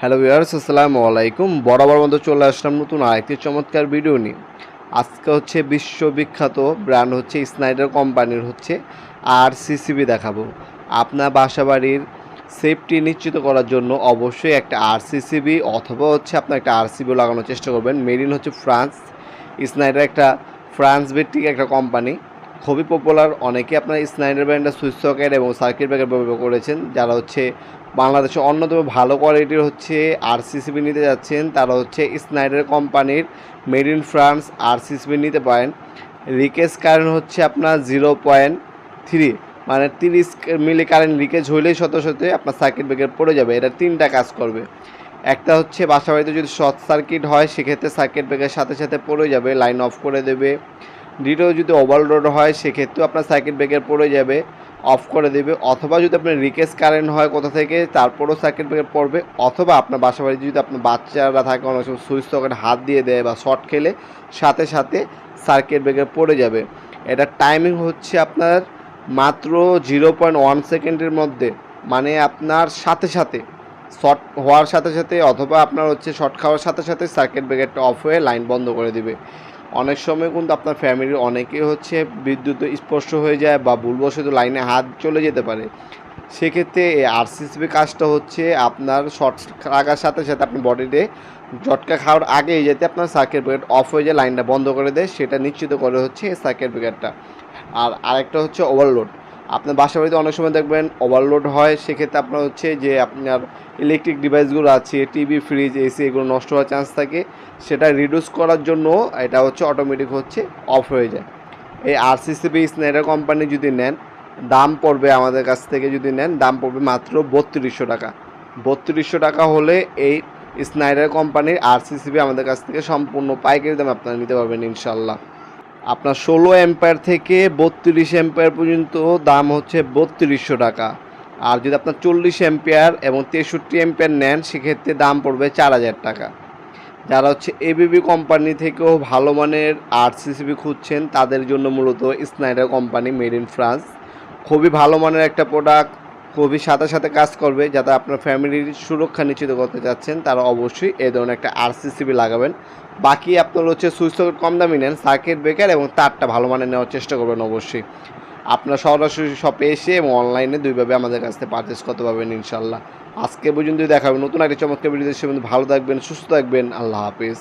Hello viewers আসসালামু আলাইকুম। বরাবর মতো চলে আসলাম নতুন আরেকটি চমৎকার ভিডিও নিয়ে। আজকে হচ্ছে বিশ্ববিখ্যাত ব্র্যান্ড হচ্ছে স্নাইডার কোম্পানির হচ্ছে আর সিসিবি দেখাবো। আপনার বাসাবাড়ির সেফটি নিশ্চিত করার জন্য অবশ্যই একটা আর সিসিবি অথবা হচ্ছে আপনার একটা আর সিবি লাগানোর চেষ্টা করবেন। মেরিন হচ্ছে ফ্রান্স স্নাইডার একটা ফ্রান্স ভিত্তিক একটা কোম্পানি। খুবই পপুলার অনেকে আপনার স্নাইডার ব্র্যান্ডের সুইচ সকেট এবং সার্কিট ব্রেকার ব্যবহার করেছেন, যারা হচ্ছে বাংলাদেশে অন্যতম ভালো কোয়ালিটির হচ্ছে আর সিসিবি নিতে যাচ্ছেন, তারা হচ্ছে স্নাইডার কোম্পানির মেড ইন ফ্রান্স আর সিসিবি নিতে পারেন। লিকেজ কারেন্ট হচ্ছে আপনার জিরো পয়েন্ট থ্রি মানে তিরিশ মিলি কারেন্ট লিকেজ হইলেই শত শতে আপনার সার্কিট ব্রেকার পড়ে যাবে, এটা তিনটা কাজ করবে। একটা হচ্ছে বাসা বাড়িতে যদি শর্ট সার্কিট হয়, সেক্ষেত্রে সার্কিট ব্রেকার সাথে সাথে পড়ে যাবে লাইন অফ করে দেবে। দ্বিতীয় যদি ওভারলোড হয়, সেক্ষেত্রেও আপনার সার্কিট ব্রেকার পড়ে যাবে অফ করে দেবে, অথবা যদি আপনার রিকেস কারেন্ট হয় কোথা থেকে, তারপরও সার্কিট ব্রেকার পড়বে, অথবা আপনার বাসা বাড়িতে যদি আপনার বাচ্চারা থাকে, অনেক সময় সুইচ সকেট হাত দিয়ে দেয় বা শর্ট খেলে, সাথে সাথে সার্কিট ব্রেকার পড়ে যাবে। এটা টাইমিং হচ্ছে আপনার মাত্র জিরো পয়েন্ট ওয়ান সেকেন্ডের মধ্যে মানে আপনার সাথে সাথে শর্ট হওয়ার সাথে সাথে, অথবা আপনার হচ্ছে শর্ট খাওয়ার সাথে সাথে সার্কিট ব্রেকারটা অফ হয়ে লাইন বন্ধ করে দিবে। অনেক সময় কিন্তু আপনার ফ্যামিলির অনেকে হচ্ছে বিদ্যুৎ স্পর্শ হয়ে যায় বা ভুলবশত লাইনে হাত চলে যেতে পারে। সেক্ষেত্রে এই আরসিসিবি কাজটা হচ্ছে আপনার শর্ট লাগার সাথে সাথে আপনি বডিতে জটকা খাওয়ার আগেই যাতে আপনার সার্কিট ব্রেকার অফ হয়ে যায় লাইনটা বন্ধ করে দেয়, সেটা নিশ্চিত করে হচ্ছে এই সার্কিট ব্রেকারটা আর আরেকটা হচ্ছে ওভারলোড আপনার বাসা বাড়িতে অনেক সময় দেখবেন ওভারলোড হয়, সেক্ষেত্রে আপনার হচ্ছে যে আপনার ইলেকট্রিক ডিভাইসগুলো আছে টিভি ফ্রিজ এসি এগুলো নষ্ট হওয়ার চান্স থাকে, সেটা রিডিউস করার জন্য এটা হচ্ছে অটোমেটিক হচ্ছে অফ হয়ে যায়। এই আরসিসিবি স্নাইডার কোম্পানি যদি নেন, দাম পড়বে আমাদের কাছ থেকে যদি নেন, দাম পড়বে মাত্র বত্রিশশো টাকা। বত্রিশশো টাকা হলে এই স্নাইডার কোম্পানির আরসিসিবি আমাদের কাছ থেকে সম্পূর্ণ পাইকারি দামে আপনারা নিতে পারবেন ইনশাল্লাহ আপনার ষোলো এম্পায়ার থেকে বত্রিশ এম্পায়ার পর্যন্ত দাম হচ্ছে বত্রিশশো টাকা। আর যদি আপনার চল্লিশ এম্পিয়ার এবং তেষট্টি এম্পিয়ার নেন, সেক্ষেত্রে দাম পড়বে চার হাজার টাকা। যারা হচ্ছে এবিবি কোম্পানি থেকেও ভালো মানের আর সিসিবি খুঁজছেন, তাদের জন্য মূলত Schneider company made in France খুবই ভালো মানের একটা প্রোডাক্ট খুবই সাথে সাথে কাজ করবে যাতে আপনার ফ্যামিলির সুরক্ষা নিশ্চিত করতে চাচ্ছেন, তারা অবশ্যই এ ধরনের একটা আর সিসিবি লাগাবেন। বাকি আপনার হচ্ছে সুইচ সকেট কম দামি নেন সার্কিট ব্রেকার এবং তারটা ভালো মানের নেওয়ার চেষ্টা করবেন অবশ্যই। আপনার সরাসরি শপে এসে এবং অনলাইনে দুইভাবে আমাদের কাছ থেকে পারচেস করতে পারবেন ইনশাল্লাহ। আজকে পর্যন্ত দেখাবেন নতুন একটা চমৎকার ভিডিও ভালো থাকবেন, সুস্থ থাকবেন। আল্লাহ হাফিজ।